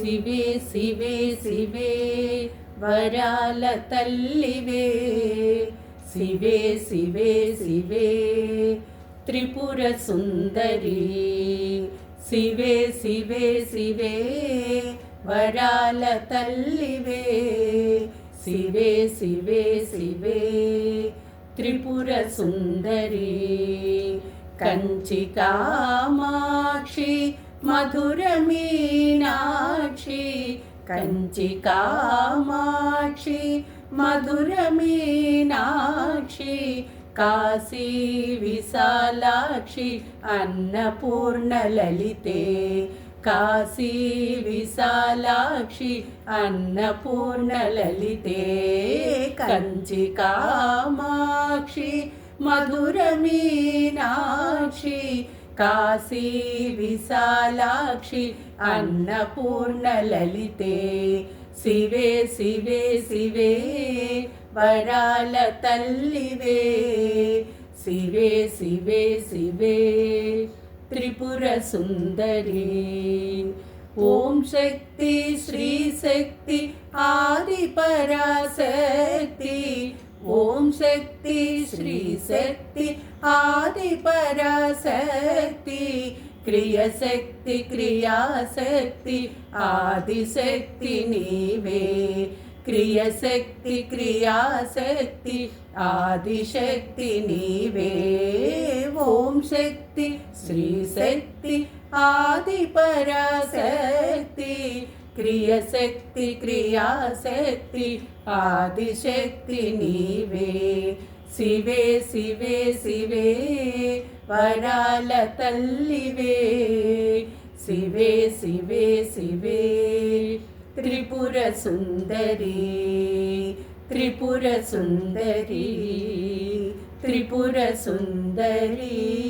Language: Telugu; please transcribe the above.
శివే శివే శివే వరాల తల్లివే. శివే శివే శివే త్రిపుర సుందరి. శివే శివే శివే వరాల తల్లివే. శివే శివే శివే త్రిపుర సుందరి. కంచి కామాక్షి మధురమీనాక్షి కంచి కామాక్షి మధుర కాశీ విశాలాక్షి అన్నపూర్ణ లలితే కాశీ విశాలాక్షి అన్నపూర్ణ లలితే కంచి కామాక్షి మధుర काशी विशालाक्षि अन्नपूर्णललिते शिवे शिवे शिवे वरालतल्लिवे शिवे शिवे शिवे त्रिपुरसुन्दरी ॐ शक्ति श्रीशक्ति आदिपराशक्ति शक्ति आदिपराशक्ति, क्रियशक्ति, क्रियाशक्ति, आदिशक्ति नीवे। क्रियशक्ति, क्रियाशक्ति, आदिशक्ति नीवे। ओम शक्ति, श्री शक्ति श्रीशक्ति आदिपराशक्ति, क्रियशक्ति, क्रियाशक्ति, आदिशक्ति नीवे। శివే శివే శివే వరాల తల్లివే. శివే శివే శివే త్రిపుర సుందరి త్రిపుర సుందరి త్రిపుర సుందరీ.